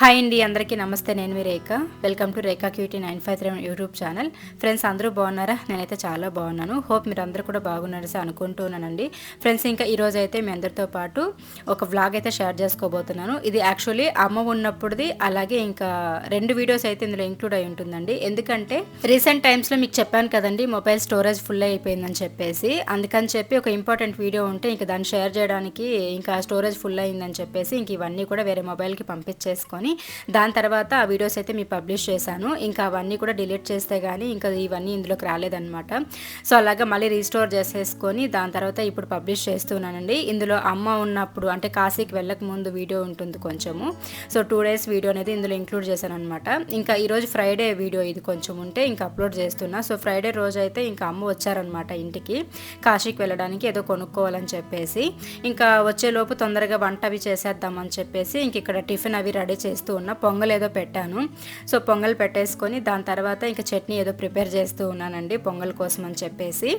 Hi అండి అందరికీ నమస్తే. నేను మీ Rekha. Welcome to Rekha cutie nine five three YouTube channel friends అందరూ బాగున్నారా? నేనైతే చాలా బాగున్నాను. హోప్ మీరు అందరూ కూడా బాగున్నారు సార్ అనుకుంటున్నానండి. ఫ్రెండ్స్ ఇంకా ఈరోజు అయితే మీ అందరితో పాటు ఒక వ్లాగ్ అయితే షేర్ చేసుకోబోతున్నాను. ఇది యాక్చువల్లీ అమ్మ ఉన్నప్పుడుది అలాగే ఇంకా రెండు వీడియోస్ అయితే ఇందులో ఇంక్లూడ్ అయి ఉంటుందండి. ఎందుకంటే రీసెంట్ టైమ్స్లో మీకు చెప్పాను కదండి మొబైల్ స్టోరేజ్ ఫుల్ అయిపోయిందని చెప్పేసి. అందుకని చెప్పి ఒక ఇంపార్టెంట్ వీడియో ఉంటే ఇంకా దాన్ని షేర్ చేయడానికి ఇంకా స్టోరేజ్ ఫుల్ అయిందని చెప్పేసి ఇంక ఇవన్నీ కూడా వేరే మొబైల్కి పంపించేసుకొని దాని తర్వాత ఆ వీడియోస్ అయితే మీ పబ్లిష్ చేశాను. ఇంకా అవన్నీ కూడా డిలీట్ చేస్తే కానీ ఇంకా ఇవన్నీ ఇందులోకి రాలేదన్నమాట. సో అలాగా మళ్ళీ రీస్టోర్ చేసేసుకొని దాని తర్వాత ఇప్పుడు పబ్లిష్ చేస్తున్నానండి. ఇందులో అమ్మ ఉన్నప్పుడు అంటే కాశీకి వెళ్ళక ముందు వీడియో ఉంటుంది కొంచెము. సో టూ డేస్ వీడియో అనేది ఇందులో ఇంక్లూడ్ చేశాను అనమాట ఇంకా ఈరోజు ఫ్రైడే వీడియో ఇది కొంచెం ఉంటే ఇంకా అప్లోడ్ చేస్తున్నా. సో ఫ్రైడే రోజు అయితే ఇంకా అమ్మ వచ్చారనమాట ఇంటికి. కాశీకి వెళ్ళడానికి ఏదో కొనుక్కోవాలని చెప్పేసి. ఇంకా వచ్చేలోపు తొందరగా వంట అవి చేసేద్దామని చెప్పేసి ఇంక ఇక్కడ టిఫిన్ అవి రెడీ చేస్తూ ఉన్నా పొంగల్ ఏదో పెట్టాను. సో పొంగల్ పెట్టేసుకొని దాని తర్వాత ఇంకా చట్నీ ఏదో ప్రిపేర్ చేస్తూ ఉన్నానండి పొంగల్ కోసం అని చెప్పేసి.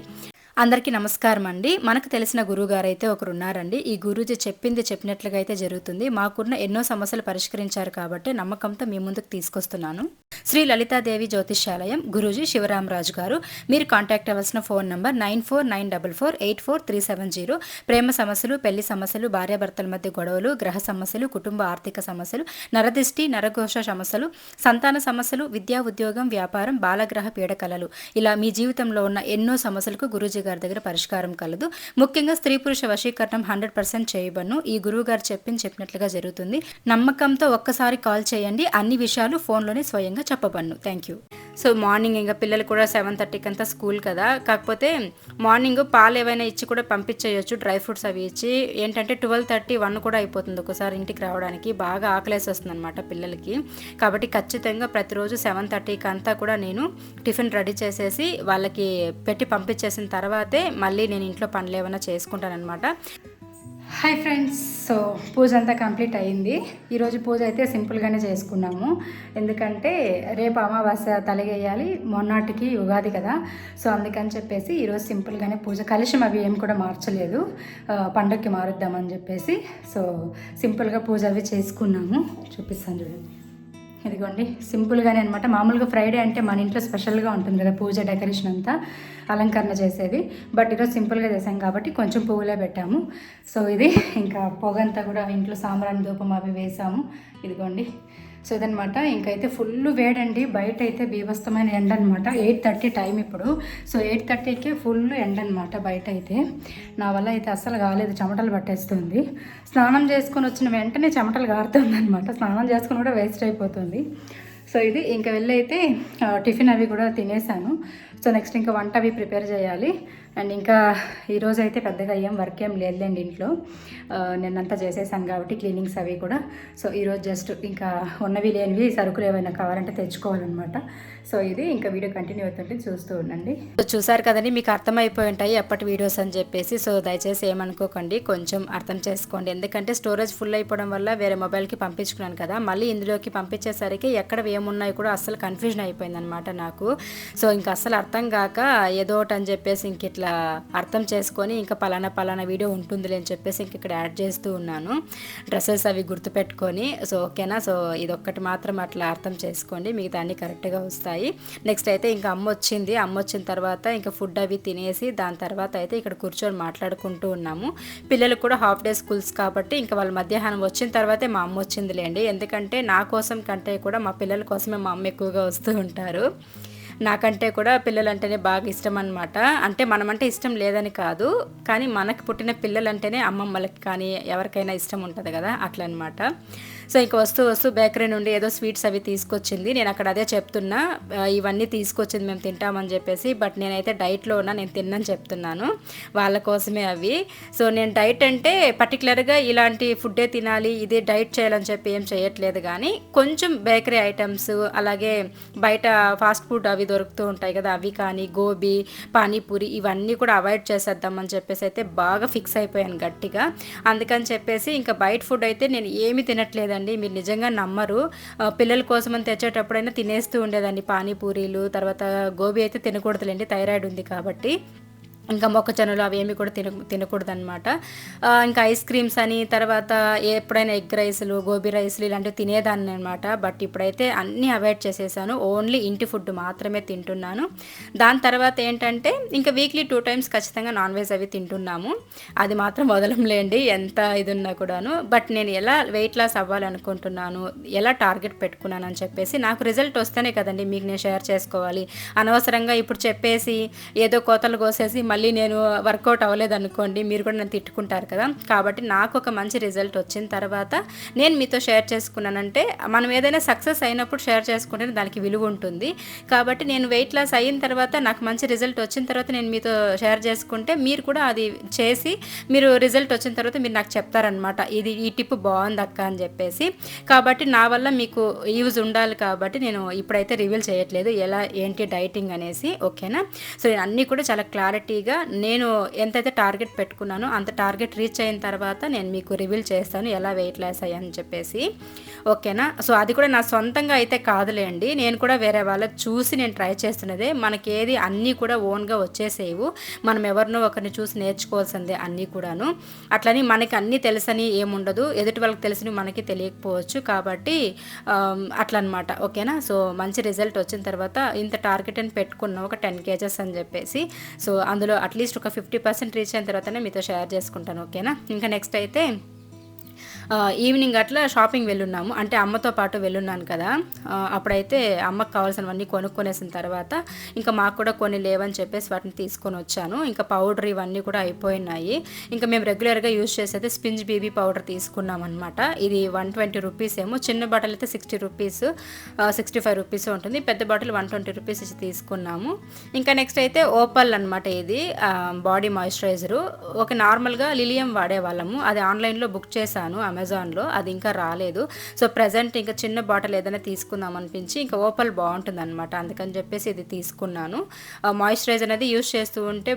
అందరికీ నమస్కారం అండి. మనకు తెలిసిన గురువుగారు అయితే ఒకరు ఉన్నారండి ఈ గురూజీ చెప్పింది చెప్పినట్లుగా అయితే జరుగుతుంది. మాకున్న ఎన్నో సమస్యలు పరిష్కరించారు కాబట్టి నమ్మకంతో మీ ముందుకు తీసుకొస్తున్నాను. శ్రీ లలితాదేవి జ్యోతిష్యాలయం గురూజీ శివరామరాజు గారు. మీరు కాంటాక్ట్ అవ్వాల్సిన phone number nine four nine double four eight four three seven zero. ప్రేమ సమస్యలు పెళ్ళి సమస్యలు భార్యాభర్తల మధ్య గొడవలు గ్రహ సమస్యలు కుటుంబ ఆర్థిక సమస్యలు నరదిష్టి నరఘోష సమస్యలు సంతాన సమస్యలు విద్యా ఉద్యోగం వ్యాపారం బాలగ్రహ పీడకలలు ఇలా మీ జీవితంలో ఉన్న ఎన్నో సమస్యలకు గురూజీ గారి దగ్గర పరిష్కారం కలదు. ముఖ్యంగా స్త్రీ పురుష వశీకరణం హండ్రెడ్ పర్సెంట్ చేయబను ఈ గురువు గారు చెప్పింది చెప్పినట్లుగా జరుగుతుంది. నమ్మకంతో ఒక్కసారి కాల్ చేయండి. అన్ని విషయాలు ఫోన్లోనే స్వయంగా చెప్పబన్ను. Thank you. సో మార్నింగ్ ఇంకా పిల్లలు కూడా సెవెన్ థర్టీకి అంతా స్కూల్ కదా. కాకపోతే మార్నింగ్ పాలు ఏవైనా ఇచ్చి కూడా పంపించేయచ్చు డ్రై ఫ్రూట్స్ అవి ఇచ్చి. ఏంటంటే ట్వెల్వ్ థర్టీ వన్ కూడా అయిపోతుంది ఒకసారి ఇంటికి రావడానికి. బాగా ఆకలేసి వస్తుంది అనమాట పిల్లలకి. కాబట్టి ఖచ్చితంగా ప్రతిరోజు సెవెన్ థర్టీకి అంతా కూడా నేను టిఫిన్ రెడీ చేసేసి వాళ్ళకి పెట్టి పంపించేసిన తర్వాతే మళ్ళీ నేను ఇంట్లో పనులు ఏమైనా చేసుకుంటానమాట హాయ్ ఫ్రెండ్స్ సో పూజ అంతా కంప్లీట్ అయింది ఈరోజు పూజ అయితే సింపుల్గానే చేసుకున్నాము. ఎందుకంటే రేపు అమావాస్య తలగేయాలి. మొన్నటికి ఉగాది కదా. సో అందుకని చెప్పేసి ఈరోజు సింపుల్గానే పూజ కలిషం అవి ఏం కూడా మార్చలేదు. పండగకి మారుద్దామని చెప్పేసి. సో సింపుల్గా పూజ అవి చేసుకున్నాము. చూపిస్తాను చూడండి. ఇదిగోండి సింపుల్గానే అనమాట మామూలుగా ఫ్రైడే అంటే మన ఇంట్లో స్పెషల్గా ఉంటుంది కదా పూజ డెకరేషన్ అంతా అలంకరణ చేసేది బట్ ఈరోజు సింపుల్గా చేసాం కాబట్టి కొంచెం పువ్వులే పెట్టాము. సో ఇది ఇంకా పొగంతా కూడా ఇంట్లో సాంబ్రాణి ధూపం అవి వేసాము. ఇదిగోండి సో ఇదనమాట ఇంకైతే ఫుల్ వేడండి. బయట అయితే బీభస్తమైన ఎండ అనమాట ఎయిట్ థర్టీ టైం ఇప్పుడు. సో ఎయిట్ థర్టీకే ఫుల్ ఎండ అనమాట బయట అయితే నా వల్ల అయితే అస్సలు కాలేదు. చెమటలు పట్టేస్తుంది. స్నానం చేసుకొని వచ్చిన వెంటనే చెమటలు కారుతుంది అనమాట స్నానం చేసుకుని కూడా వేస్ట్ అయిపోతుంది. సో ఇది ఇంకా వెళ్ళి అయితే టిఫిన్ అవి కూడా తినేసాను. సో నెక్స్ట్ ఇంకా వంట అవి ప్రిపేర్ చేయాలి. అండ్ ఇంకా ఈరోజు అయితే పెద్దగా ఏం వర్క్ ఏం లేదులేండి ఇంట్లో. నిన్నంతా చేసేసాను కాబట్టి క్లీనింగ్స్ అవి కూడా. సో ఈరోజు జస్ట్ ఇంకా ఉన్నవి లేనివి సరుకులు ఏమైనా కావాలంటే తెచ్చుకోవాలన్నమాట. సో ఇది ఇంకా వీడియో కంటిన్యూ అవుతుంటే చూస్తూ ఉండండి. సో చూసారు కదండి మీకు అర్థమైపోయి ఉంటాయి అప్పటి వీడియోస్ అని చెప్పేసి. సో దయచేసి ఏమనుకోకండి కొంచెం అర్థం చేసుకోండి. ఎందుకంటే స్టోరేజ్ ఫుల్ అయిపోవడం వల్ల వేరే మొబైల్కి పంపించుకున్నాను కదా. మళ్ళీ ఇందులోకి పంపించేసరికి ఎక్కడ ఏమున్నాయి కూడా అస్సలు కన్ఫ్యూజన్ అయిపోయింది అనమాట నాకు. సో ఇంకా అస్సలు అర్థం కాక ఏదో ఒకటి అని చెప్పేసి ఇంక ఇట్లా ఇట్లా అర్థం చేసుకొని ఇంకా పలానా పలానా వీడియో ఉంటుందిలే అని చెప్పేసి ఇంక ఇక్కడ యాడ్ చేస్తూ ఉన్నాను. డ్రెస్సెస్ అవి గుర్తుపెట్టుకొని. సో ఓకేనా? సో ఇదొక్కటి మాత్రం అట్లా అర్థం చేసుకోండి. మిగతా అన్ని కరెక్ట్గా వస్తాయి. నెక్స్ట్ అయితే ఇంకా అమ్మ వచ్చింది. అమ్మ వచ్చిన తర్వాత ఇంకా ఫుడ్ అవి తినేసి దాని తర్వాత అయితే ఇక్కడ కూర్చొని మాట్లాడుకుంటూ ఉన్నాము. పిల్లలు కూడా హాఫ్ డే స్కూల్స్ కాబట్టి ఇంకా వాళ్ళ మధ్యాహ్నం వచ్చిన తర్వాతే మా అమ్మ వచ్చిందిలేండి ఎందుకంటే నా కోసం కంటే కూడా మా పిల్లల కోసమే మా అమ్మ ఎక్కువగా వస్తూ ఉంటారు. నాకంటే కూడా పిల్లలంటేనే బాగా ఇష్టం అనమాట అంటే మనమంటే ఇష్టం లేదని కాదు కానీ మనకు పుట్టిన పిల్లలంటేనే అమ్మమ్మలకి కానీ ఎవరికైనా ఇష్టం ఉంటుంది కదా అట్లనమాట సో ఇంక వస్తూ వస్తూ బేకరీ నుండి ఏదో స్వీట్స్ అవి తీసుకొచ్చింది. నేను అక్కడ అదే చెప్తున్నా ఇవన్నీ తీసుకొచ్చింది మేము తింటామని చెప్పేసి బట్ నేనైతే డైట్లో ఉన్నా నేను తిన్నని చెప్తున్నాను వాళ్ళ కోసమే అవి. సో నేను డైట్ అంటే పర్టికులర్గా ఇలాంటి ఫుడ్డే తినాలి ఇదే డైట్ చేయాలని చెప్పి ఏం చేయట్లేదు కానీ కొంచెం బేకరీ ఐటమ్స్ అలాగే బయట ఫాస్ట్ ఫుడ్ అవి దొరుకుతూ ఉంటాయి కదా అవి కానీ గోబీ పానీపూరి ఇవన్నీ కూడా అవాయిడ్ చేసేద్దామని చెప్పేసి అయితే బాగా ఫిక్స్ అయిపోయాను గట్టిగా. అందుకని చెప్పేసి ఇంకా బయట ఫుడ్ అయితే నేను ఏమి తినట్లేదండి. మీరు నిజంగా నమ్మరు. ఆ, పిల్లల కోసం అని తెచ్చేటప్పుడైనా తినేస్తూ ఉండేదాన్ని. పానీపూరీలు తర్వాత గోబీ అయితే తినకూడదులేండి. థైరాయిడ్ ఉంది కాబట్టి. ఇంకా మొక్కజొన్నలు అవి ఏమి కూడా తిన తినకూడదు అనమాట ఇంకా ఐస్ క్రీమ్స్ అని తర్వాత ఎప్పుడైనా ఎగ్ రైస్లు గోబీ రైస్లు ఇలాంటివి తినేదాన్ని అనమాట బట్ ఇప్పుడైతే అన్నీ అవాయిడ్ చేసేసాను. ఓన్లీ ఇంటి ఫుడ్ మాత్రమే తింటున్నాను. దాని తర్వాత ఏంటంటే ఇంకా వీక్లీ టూ టైమ్స్ ఖచ్చితంగా నాన్ వెజ్ అవి తింటున్నాము. అది మాత్రం వదలంలేండి ఎంత ఇది ఉన్నా కూడాను. బట్ నేను ఎలా వెయిట్ లాస్ అవ్వాలనుకుంటున్నాను ఎలా టార్గెట్ పెట్టుకున్నాను అని చెప్పేసి నాకు రిజల్ట్ వస్తేనే కదండి మీకు నేను షేర్ చేసుకోవాలి. అనవసరంగా ఇప్పుడు చెప్పేసి ఏదో కోతలు కోసేసి మళ్ళీ నేను వర్కౌట్ అవ్వలేదు అనుకోండి మీరు కూడా నన్ను తిట్టుకుంటారు కదా. కాబట్టి నాకు ఒక మంచి రిజల్ట్ వచ్చిన తర్వాత నేను మీతో షేర్ చేసుకున్నానంటే మనం ఏదైనా సక్సెస్ అయినప్పుడు షేర్ చేసుకుంటే దానికి విలువ ఉంటుంది. కాబట్టి నేను వెయిట్ లాస్ అయిన తర్వాత నాకు మంచి రిజల్ట్ వచ్చిన తర్వాత నేను మీతో షేర్ చేసుకుంటే మీరు కూడా అది చేసి మీరు రిజల్ట్ వచ్చిన తర్వాత మీరు నాకు చెప్తారనమాట ఇది ఈ టిప్ బాగుంది అక్క అని చెప్పేసి. కాబట్టి నా వల్ల మీకు యూజ్ ఉండాలి కాబట్టి నేను ఇప్పుడైతే రివీల్ చేయట్లేదు ఎలా ఏంటి డైటింగ్ అనేసి ఓకేనా? సో నేను అన్నీ కూడా చాలా క్లారిటీ ఈజీగా నేను ఎంతైతే టార్గెట్ పెట్టుకున్నానో అంత టార్గెట్ రీచ్ అయిన తర్వాత నేను మీకు రివీల్ చేస్తాను ఎలా వెయిట్ లాస్ అయ్యాని చెప్పేసి. ఓకేనా? సో అది కూడా నా సొంతంగా అయితే కాదులేండి. నేను కూడా వేరే వాళ్ళ చూసి నేను ట్రై చేస్తున్నదే. మనకి ఏది అన్నీ కూడా ఓన్గా వచ్చేసేవు. మనం ఎవరినో ఒకరిని చూసి నేర్చుకోవాల్సిందే అన్నీ కూడాను. అట్లని మనకి అన్నీ తెలుసని ఏముండదు. ఎదుటి వాళ్ళకి తెలిసినవి మనకి తెలియకపోవచ్చు కాబట్టి అట్లా అనమాట ఓకేనా? సో మంచి రిజల్ట్ వచ్చిన తర్వాత ఇంత టార్గెట్ అని పెట్టుకున్నాం ఒక టెన్ కేజెస్ అని చెప్పేసి. సో అందులో అట్లీస్ట్ ఒక ఫిఫ్టీ పర్సెంట్ రీచ్ అయిన తర్వాతనే మీతో షేర్ చేసుకుంటాను ఓకేనా? ఇంకా నెక్స్ట్ అయితే ఈవినింగ్ అట్లా షాపింగ్ వెళ్ళున్నాము. అంటే అమ్మతో పాటు వెళ్ళున్నాను కదా. అప్పుడైతే అమ్మకు కావాల్సినవన్నీ కొనుక్కొనేసిన తర్వాత ఇంకా మాకు కూడా కొన్ని లేవని చెప్పేసి వాటిని తీసుకొని వచ్చాను. ఇంకా పౌడర్ ఇవన్నీ కూడా అయిపోయినాయి. ఇంకా మేము రెగ్యులర్గా యూజ్ చేసేది స్పింజ్ బీబీ పౌడర్ తీసుకున్నాం అనమాట ఇది వన్ ట్వంటీ రూపీస్ ఏమో. చిన్న బాటిల్ అయితే sixty rupees sixty five rupees ఉంటుంది. పెద్ద బాటిల్ వన్ ట్వంటీ రూపీస్ ఇచ్చి తీసుకున్నాము. ఇంకా నెక్స్ట్ అయితే ఓపల్ అనమాట ఇది బాడీ మాయిశ్చరైజరు. ఒక నార్మల్గా లిలియం వాడేవాళ్ళము. అది ఆన్లైన్లో బుక్ చేశాను అమెజాన్లో అది ఇంకా రాలేదు. సో ప్రజెంట్ ఇంకా చిన్న బాటిల్ ఏదైనా తీసుకుందాం అనిపించి ఇంకా ఓపల్ బాగుంటుంది అనమాట అందుకని చెప్పేసి ఇది తీసుకున్నాను. మాయిశ్చరైజర్ అనేది యూస్ చేస్తూ ఉంటే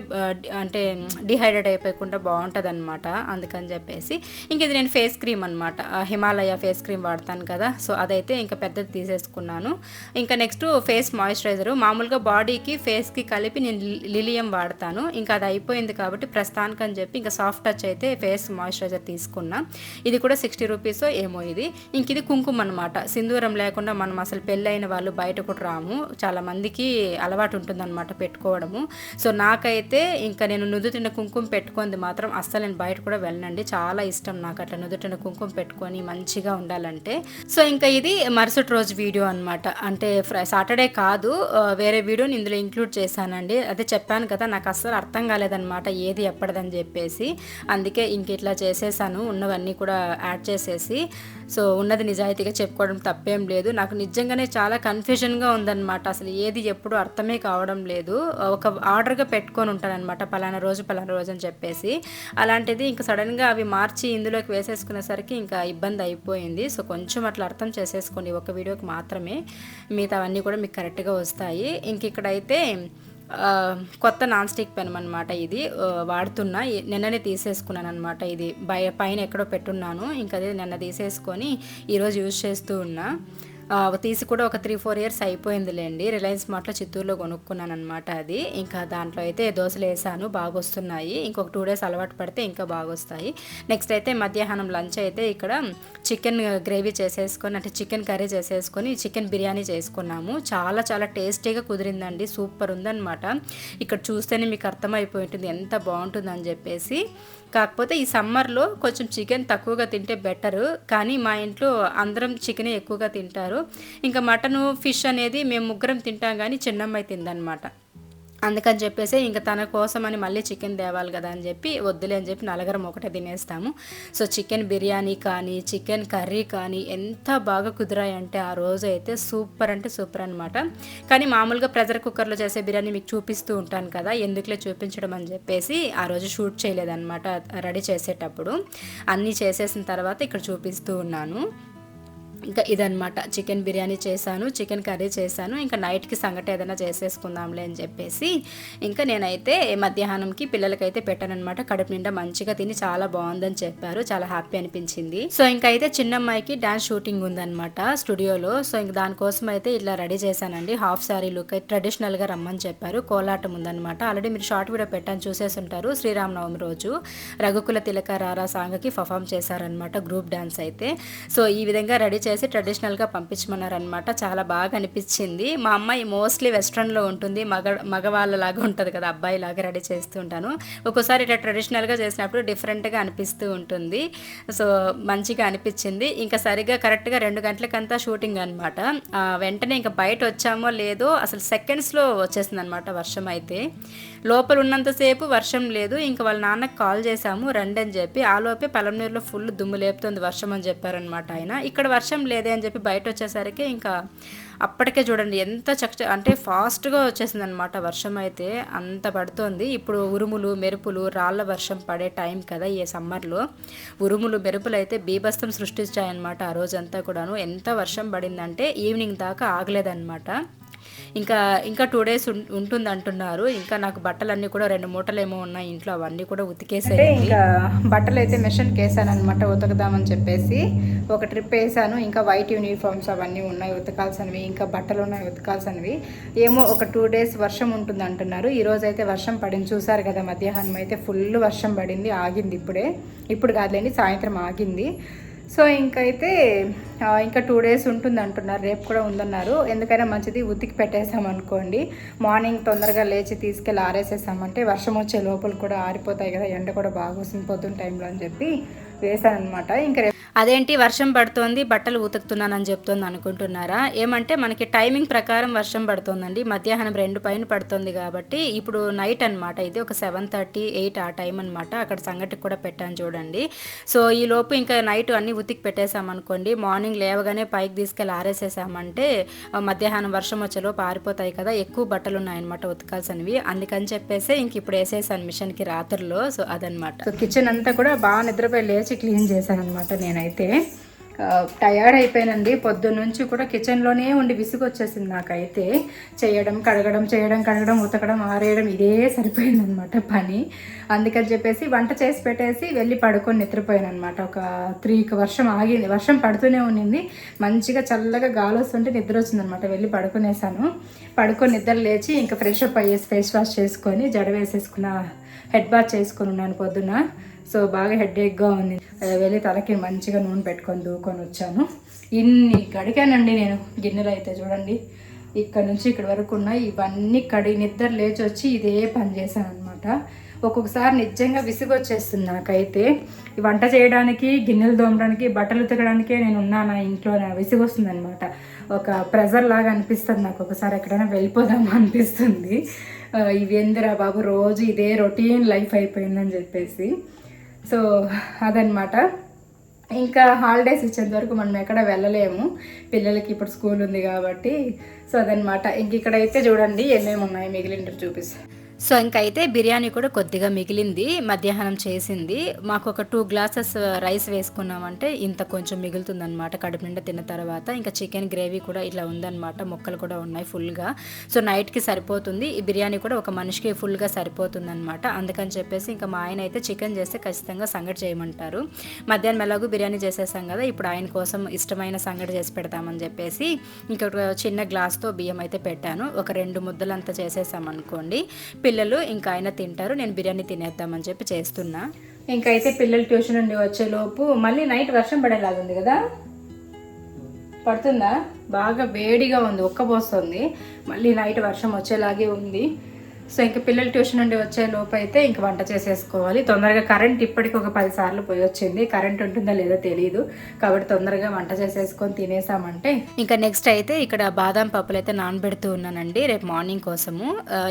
అంటే డిహైడ్రేట్ అయిపోకుండా బాగుంటుంది అనమాట అందుకని చెప్పేసి ఇంక ఇది నేను ఫేస్ క్రీమ్ అనమాట హిమాలయ ఫేస్ క్రీమ్ వాడతాను కదా. సో అదైతే ఇంకా పెద్దది తీసేసుకున్నాను. ఇంకా నెక్స్ట్ ఫేస్ మాయిశ్చరైజరు. మామూలుగా బాడీకి ఫేస్కి కలిపి నేను లిలియం వాడతాను. ఇంకా అది అయిపోయింది కాబట్టి ప్రస్తుతానికి అని చెప్పి ఇంకా సాఫ్ట్ టచ్ అయితే ఫేస్ మాయిశ్చరైజర్ తీసుకున్నా. ఇది కూడా కూడా సిక్స్టీ రూపీస్ ఏమో ఇది. ఇంక ఇది కుంకుమ అనమాట సింధూరం లేకుండా మనం అసలు పెళ్ళైన వాళ్ళు బయట కూడా రాము. చాలా మందికి అలవాటు ఉంటుందన్నమాట పెట్టుకోవడము. సో నాకైతే ఇంకా నేను నుదుటిన కుంకుమ పెట్టుకుంది మాత్రం అస్సలు నేను బయట కూడా వెళ్ళనండి. చాలా ఇష్టం నాకు అట్లా నుదుటిన కుంకుమ పెట్టుకొని మంచిగా ఉండాలంటే. సో ఇంకా ఇది మరుసటి రోజు వీడియో అనమాట అంటే సాటర్డే కాదు వేరే వీడియోని ఇందులో ఇంక్లూడ్ చేశానండి. అదే చెప్పాను కదా నాకు అస్సలు అర్థం కాలేదన్నమాట ఏది ఎప్పటిదని చెప్పేసి. అందుకే ఇంక ఇట్లా చేసేసాను. ఉన్నవన్నీ కూడా యాడ్ చేసేసి సో ఉన్నది నిజాయితీగా చెప్పుకోవడం తప్పేం లేదు. నాకు నిజంగానే చాలా కన్ఫ్యూజన్గా ఉందన్నమాట. అసలు ఏది ఎప్పుడు అర్థమే కావడం లేదు. ఒక ఆర్డర్గా పెట్టుకొని ఉంటానన్నమాట పలానా రోజు పలానా రోజు అని చెప్పేసి. అలాంటిది ఇంకా సడన్గా అవి మార్చి ఇందులోకి వేసేసుకునేసరికి ఇంకా ఇబ్బంది అయిపోయింది. సో కొంచెం అట్లా అర్థం చేసేసుకోండి ఒక వీడియోకి మాత్రమే. మిగతా అవన్నీ కూడా మీకు కరెక్ట్గా వస్తాయి. ఇంక ఇక్కడైతే కొత్త నాన్ స్టిక్ పెన్ అనమాట ఇది. వాడుతున్నా. నిన్ననే తీసేసుకున్నాను అనమాట ఇది. బయ పైన ఎక్కడో పెట్టున్నాను. ఇంకా అది నిన్న తీసేసుకొని ఈరోజు యూజ్ చేస్తూ ఉన్నా. తీసి కూడా ఒక త్రీ ఫోర్ ఇయర్స్ అయిపోయిందిలేండి. రిలయన్స్ మార్ట్లో చిత్తూరులో కొనుక్కున్నాను అనమాట అది. ఇంకా దాంట్లో అయితే దోశలు వేసాను బాగా వస్తున్నాయి ఇంకొక టూ డేస్ అలవాటు పడితే ఇంకా బాగా వస్తాయి నెక్స్ట్ అయితే మధ్యాహ్నం లంచ్ అయితే ఇక్కడ చికెన్ గ్రేవీ చేసేసుకొని అంటే చికెన్ కర్రీ చేసేసుకొని చికెన్ బిర్యానీ చేసుకున్నాము. చాలా చాలా టేస్టీగా కుదిరిందండి. సూపర్ ఉందన్నమాట. ఇక్కడ చూస్తేనే మీకు అర్థమైపోయి ఉంటుంది ఎంత బాగుంటుందని చెప్పేసి. కాకపోతే ఈ సమ్మర్లో కొంచెం చికెన్ తక్కువగా తింటే బెటరు. కానీ మా ఇంట్లో అందరం చికెనే ఎక్కువగా తింటారు. ఇంకా మటను ఫిష్ అనేది మేము ముగ్గురం తింటాం కానీ చిన్నమ్మాయి తిందనమాట. అందుకని చెప్పేసి ఇంకా తన కోసం అని మళ్ళీ చికెన్ తేవాలి కదా అని చెప్పి వద్దులే అని చెప్పి నలగరం ఒకటే తినేస్తాము. సో చికెన్ బిర్యానీ కానీ చికెన్ కర్రీ కానీ ఎంత బాగా కుదిరాయంటే ఆ రోజు అయితే సూపర్ అంటే సూపర్ అనమాట కానీ మామూలుగా ప్రెజర్ కుక్కర్లో చేసే బిర్యానీ మీకు చూపిస్తూ ఉంటాను కదా ఎందుకులే చూపించడం అని చెప్పేసి ఆ రోజు షూట్ చేయలేదన్నమాట రెడీ చేసేటప్పుడు. అన్నీ చేసేసిన తర్వాత ఇక్కడ చూపిస్తూ ఉన్నాను. ఇంకా ఇదనమాట చికెన్ బిర్యానీ చేశాను చికెన్ కర్రీ చేశాను. ఇంకా నైట్కి సంగటి ఏదైనా చేసేసుకుందాంలే అని చెప్పేసి ఇంకా నేనైతే మధ్యాహ్నంకి పిల్లలకైతే పెట్టానమాట కడుపు నిండా మంచిగా తిని చాలా బాగుందని చెప్పారు. చాలా హ్యాపీ అనిపించింది. సో ఇంకా అయితే చిన్నమ్మాయికి డాన్స్ షూటింగ్ ఉందన్నమాట స్టూడియోలో. సో ఇంక దానికోసం అయితే ఇట్లా రెడీ చేశానండి. హాఫ్ సారీ లుక్ అయితే ట్రెడిషనల్గా రమ్మని చెప్పారు. కోలాటం ఉందన్నమాట. ఆల్రెడీ మీరు షార్ట్ వీడియో పెట్టాను చూసేసి ఉంటారు. శ్రీరామనవమి రోజు రఘుకుల తిలక రారా సాంగ్కి పర్ఫామ్ చేశారనమాట గ్రూప్ డాన్స్ అయితే. సో ఈ విధంగా రెడీ చేసి ట్రెడిషనల్గా పంపించమన్నారనమాట చాలా బాగా అనిపించింది. మా అమ్మాయి మోస్ట్లీ వెస్ట్రన్లో ఉంటుంది. మగ మగవాళ్ళలాగా ఉంటుంది కదా అబ్బాయిలాగా రెడీ చేస్తూ ఉంటాను. ఒక్కోసారి ఇట్లా ట్రెడిషనల్గా చేసినప్పుడు డిఫరెంట్గా అనిపిస్తూ ఉంటుంది. సో మంచిగా అనిపించింది. ఇంకా సరిగ్గా కరెక్ట్గా రెండు గంటలకంతా షూటింగ్ అనమాట వెంటనే ఇంకా బయట వచ్చామో లేదో అసలు సెకండ్స్లో వచ్చేసింది అనమాట వర్షం అయితే. లోపల ఉన్నంతసేపు వర్షం లేదు ఇంకా వాళ్ళ నాన్నకు కాల్ చేశాము రండి అని చెప్పి. ఆ లోపే పలంనీరులో ఫుల్ దుమ్ము లేపుతుంది వర్షం అని చెప్పారనమాట ఆయన. ఇక్కడ వర్షం లేదే అని చెప్పి బయట వచ్చేసరికి ఇంకా అప్పటికే చూడండి ఎంత చక్క అంటే ఫాస్ట్గా వచ్చేసింది అనమాట వర్షం అయితే. అంత పడుతోంది. ఇప్పుడు ఉరుములు మెరుపులు రాళ్ళ వర్షం పడే టైం కదా ఈ సమ్మర్లో. ఉరుములు మెరుపులు అయితే బీభత్సం సృష్టించాయన్నమాట ఆ రోజంతా కూడాను. ఎంత వర్షం పడిందంటే ఈవినింగ్ దాకా ఆగలేదన్నమాట. ఇంకా ఇంకా టూ డేస్ ఉంటుంది అంటున్నారు. ఇంకా నాకు బట్టలన్నీ కూడా రెండు మూటలు ఏమో ఉన్నాయి. ఇంట్లో అవన్నీ కూడా ఉతికేసాయి ఇంకా బట్టలు అయితే మెషిన్కి వేసాను అనమాట ఉతకదామని చెప్పేసి. ఒక ట్రిప్ వేసాను. ఇంకా వైట్ యూనిఫామ్స్ అవన్నీ ఉన్నాయి ఉతకాల్సినవి. ఇంకా బట్టలు ఉన్నాయి ఉతకాల్సినవి. ఏమో ఒక టూ డేస్ వర్షం ఉంటుంది అంటున్నారు. ఈ రోజు అయితే వర్షం పడింది. చూసారు కదా మధ్యాహ్నం అయితే ఫుల్ వర్షం పడింది ఆగింది ఇప్పుడే. ఇప్పుడు కాదులేండి సాయంత్రం ఆగింది. సో ఇంకైతే ఇంకా టూ డేస్ ఉంటుంది అంటున్నారు రేపు కూడా ఉందన్నారు. ఎందుకైనా మంచిది ఉతికి పెట్టేసామనుకోండి. మార్నింగ్ తొందరగా లేచి తీసుకెళ్ళి ఆరేసేసామంటే వర్షం వచ్చే లోపల కూడా ఆరిపోతాయి కదా ఎండ కూడా బాగా వస్తుంది పొద్దున్న టైంలో అని చెప్పి వేసాను అనమాట ఇంకా అదేంటి వర్షం పడుతోంది బట్టలు ఉతుకుతున్నానని చెప్తుంది అనుకుంటున్నారా? ఏమంటే మనకి టైమింగ్ ప్రకారం వర్షం పడుతుందండి. మధ్యాహ్నం రెండు పైన పడుతుంది కాబట్టి ఇప్పుడు నైట్ అనమాట ఇది ఒక సెవెన్ థర్టీ ఎయిట్ ఆ టైం అనమాట అక్కడ సంగటికి కూడా పెట్టాను చూడండి. సో ఈ లోపు ఇంకా నైట్ అన్ని ఉతికి పెట్టేసామనుకోండి మార్నింగ్ లేవగానే పైకి తీసుకెళ్ళి ఆరేసేసామంటే మధ్యాహ్నం వర్షం వచ్చేలోపు ఆరిపోతాయి కదా. ఎక్కువ బట్టలు ఉన్నాయన్నమాట ఉతకాల్సినవి. అందుకని చెప్పేసి ఇంక ఇప్పుడు వేసేసాను మిషన్కి రాత్రిలో. సో అదనమాట సో కిచెన్ అంతా కూడా బాగా నిద్రపోయి లేచి క్లీన్ చేశాను అనమాట నేనైతే. అయితే టయర్డ్ అయిపోయానండి పొద్దున్నుంచి కూడా కిచెన్లోనే ఉండి విసుగు వచ్చేసింది నాకైతే. చేయడం కడగడం చేయడం కడగడం ఉతకడం ఆరేయడం ఇదే సరిపోయింది అనమాట పని. అందుకని చెప్పేసి వంట చేసి పెట్టేసి వెళ్ళి పడుకొని నిద్రపోయాను అనమాట ఒక త్రీకి వర్షం ఆగింది. వర్షం పడుతూనే ఉన్నింది మంచిగా చల్లగా గాలి వస్తుంటే నిద్ర వచ్చిందనమాట వెళ్ళి పడుకునేసాను. పడుకొని నిద్ర లేచి ఇంకా ఫ్రెష్ అప్ అయ్యేసి ఫేస్ వాష్ చేసుకొని జడ వేసేసుకున్న హెడ్ బాత్ చేసుకుని ఉన్నాను పొద్దున సో బాగా హెడేక్గా ఉంది. వెళ్ళి తలకి మంచిగా నూనె పెట్టుకొని దూకొని వచ్చాను. ఇన్ని కడిగానండి నేను గిన్నెలు అయితే చూడండి. ఇక్కడ నుంచి ఇక్కడ వరకు ఉన్నాయి ఇవన్నీ కడి నిద్ర లేచి వచ్చి ఇదే పని చేశాను అనమాట ఒక్కొక్కసారి నిజంగా విసుగు వచ్చేస్తుంది నాకైతే వంట చేయడానికి గిన్నెలు తోమడానికి బట్టలు ఉతకడానికే నేను ఉన్నాను ఇంట్లో విసుగు వస్తుంది అనమాట ఒక ప్రెజర్ లాగా అనిపిస్తుంది నాకు. ఒకసారి ఎక్కడైనా వెళ్ళిపోదామా అనిపిస్తుంది. ఇవి ఎందురా బాబు రోజు ఇదే రొటీన్ లైఫ్ అయిపోయిందని చెప్పేసి. సో అదనమాట ఇంకా హాలిడేస్ ఇచ్చేంత వరకు మనం ఎక్కడ వెళ్ళలేము. పిల్లలకి ఇప్పుడు స్కూల్ ఉంది కాబట్టి. సో అదనమాట ఇంక ఇక్కడైతే చూడండి ఏమేమి ఉన్నాయి మిగిలిన చూపిస్తాను సో ఇంకైతే బిర్యానీ కూడా కొద్దిగా మిగిలింది మధ్యాహ్నం చేసింది. మాకు ఒక టూ గ్లాసెస్ రైస్ వేసుకున్నామంటే ఇంత కొంచెం మిగులుతుందనమాట కడుపు నిండా తిన్న తర్వాత ఇంకా చికెన్ గ్రేవీ కూడా ఇట్లా ఉందన్నమాట. ముక్కలు కూడా ఉన్నాయి ఫుల్గా సో నైట్కి సరిపోతుంది. ఈ బిర్యానీ కూడా ఒక మనిషికి ఫుల్గా సరిపోతుంది అనమాట అందుకని చెప్పేసి ఇంకా మా ఆయన అయితే చికెన్ చేస్తే ఖచ్చితంగా సంగటి చేయమంటారు. మధ్యాహ్నం ఎలాగో బిర్యానీ చేసేసాం కదా ఇప్పుడు ఆయన కోసం ఇష్టమైన సంగటి చేసి పెడతామని చెప్పేసి ఇంకా చిన్న గ్లాస్తో బియ్యం అయితే పెట్టాను. ఒక రెండు ముద్దలంతా చేసేసామనుకోండి. పిల్లలు ఇంకా ఆయన తింటారు నేను బిర్యానీ తినేద్దామని చెప్పి చేస్తున్నా. అయితే పిల్లలు ట్యూషన్ నుండి వచ్చేలోపు మళ్ళీ నైట్ వర్షం పడేలాగా ఉంది కదా? పడుతుందా? బాగా వేడిగా ఉంది ఒక్కబోస్తుంది మళ్ళీ నైట్ వర్షం వచ్చేలాగే ఉంది. సో ఇంక పిల్లలు ట్యూషన్ నుండి వచ్చే లోపు అయితే ఇంక వంట చేసేసుకోవాలి. తొందరగా కరెంట్ ఇప్పటికి ఒక పది సార్లు పోయి వచ్చింది. కరెంట్ ఉంటుందో లేదో తెలియదు కాబట్టి తొందరగా వంట చేసేసుకొని తినేసామంటే ఇంకా నెక్స్ట్ అయితే ఇక్కడ బాదం పప్పులు అయితే నానబెడుతూ ఉన్నానండి. రేపు మార్నింగ్ కోసము.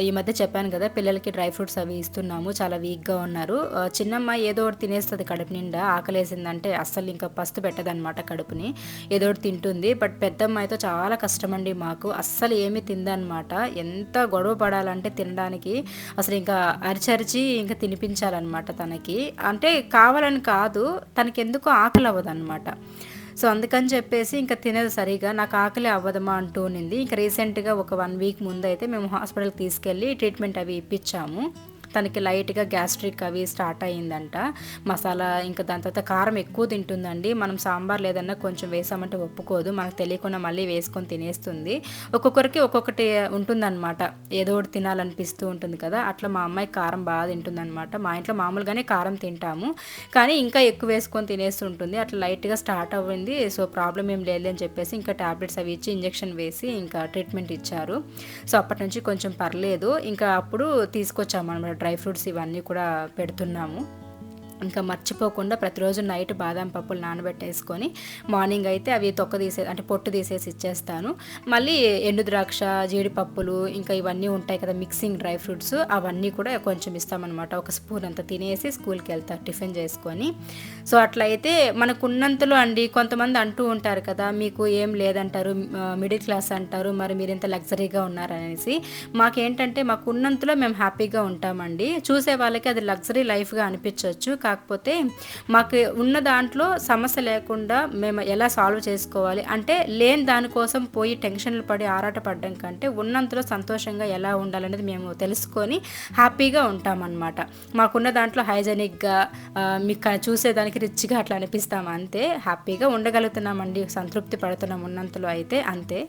ఈ మధ్య చెప్పాను కదా పిల్లలకి డ్రై ఫ్రూట్స్ అవి ఇస్తున్నాము. చాలా వీక్గా ఉన్నారు. చిన్నమ్మ ఏదో ఒకటి తినేస్తుంది కడుపు నిండా. ఆకలేసిందంటే అస్సలు ఇంకా పస్తు పెట్టదనమాట కడుపుని. ఏదో ఒకటి తింటుంది. బట్ పెద్దమ్మ అయితే చాలా కష్టం అండి మాకు. అస్సలు ఏమీ తిందనమాట ఎంత గొడవ పడాలంటే తినడానికి తినడానికి అసలు ఇంకా అరిచరిచి ఇంకా తినిపించాలన్నమాట తనకి. అంటే కావాలని కాదు తనకి ఎందుకు ఆకలి అవ్వదు అనమాట సో అందుకని చెప్పేసి ఇంకా తినదు సరిగా. నాకు ఆకలి అవ్వదమా అంటూ ఉన్నింది ఇంకా రీసెంట్గా ఒక వన్ వీక్ ముందు అయితే మేము హాస్పిటల్కి తీసుకెళ్ళి ట్రీట్మెంట్ అవి ఇప్పించాము. తనకి లైట్గా గ్యాస్ట్రిక్ అవి స్టార్ట్ అయ్యిందంట. మసాలా ఇంకా దాని తర్వాత కారం ఎక్కువ తింటుందండి. మనం సాంబార్ లేదన్నా కొంచెం వేసామంటే ఒప్పుకోదు. మనకు తెలియకుండా మళ్ళీ వేసుకొని తినేస్తుంది. ఒక్కొక్కరికి ఒక్కొక్కటి ఉంటుందన్నమాట. ఏదో ఒకటి తినాలనిపిస్తూ ఉంటుంది కదా. అట్లా మా అమ్మాయి కారం బాగా తింటుందన్నమాట. మా ఇంట్లో మామూలుగానే కారం తింటాము. కానీ ఇంకా ఎక్కువ వేసుకొని తినేస్తుంటుంది. అట్లా లైట్గా స్టార్ట్ అవ్వింది. సో ప్రాబ్లం ఏం లేదు అని చెప్పేసి ఇంకా ట్యాబ్లెట్స్ అవి ఇచ్చి ఇంజెక్షన్ వేసి ఇంకా ట్రీట్మెంట్ ఇచ్చారు. సో అప్పటి నుంచి కొంచెం పర్లేదు. ఇంకా అప్పుడు తీసుకొచ్చాము అనమాట డ్రై ఫ్రూట్స్ ఇవన్నీ కూడా పెడుతున్నాము. ఇంకా మర్చిపోకుండా ప్రతిరోజు నైట్ బాదం పప్పులు నానబెట్టేసుకొని మార్నింగ్ అయితే అవి తొక్క తీసే అంటే పొట్టు తీసేసి ఇచ్చేస్తాను. మళ్ళీ ఎండు ద్రాక్ష జీడిపప్పులు ఇంకా ఇవన్నీ ఉంటాయి కదా మిక్సింగ్ డ్రై ఫ్రూట్స్ అవన్నీ కూడా కొంచెం ఇస్తామన్నమాట. ఒక స్పూన్ అంత తినేసి స్కూల్కి వెళ్తారు టిఫిన్ చేసుకొని. సో అట్లయితే అయితే మనకున్నంతలో అండి కొంతమంది అంటూ ఉంటారు కదా మీకు ఏం లేదంటారు మిడిల్ క్లాస్ అంటారు మరి మీరు ఇంత లగ్జరీగా ఉన్నారనేసి. మాకేంటంటే మాకున్నంతలో మేము హ్యాపీగా ఉంటామండి. చూసే వాళ్ళకి అది లగ్జరీ లైఫ్గా అనిపించవచ్చు కాకపోతే మాకు ఉన్న దాంట్లో సమస్య లేకుండా మేము ఎలా సాల్వ్ చేసుకోవాలి? అంటే లేని దానికోసం పోయి టెన్షన్లు పడి ఆరాట పడడం కంటే ఉన్నంతలో సంతోషంగా ఎలా ఉండాలనేది మేము తెలుసుకొని హ్యాపీగా ఉంటామన్నమాట. మాకున్న దాంట్లో హైజెనిక్గా మీకు చూసేదానికి రిచ్గా అట్లా అనిపిస్తాం అంతే హ్యాపీగా ఉండగలుగుతున్నామండి. సంతృప్తి పడుతున్నాం ఉన్నంతలో అయితే అంతే.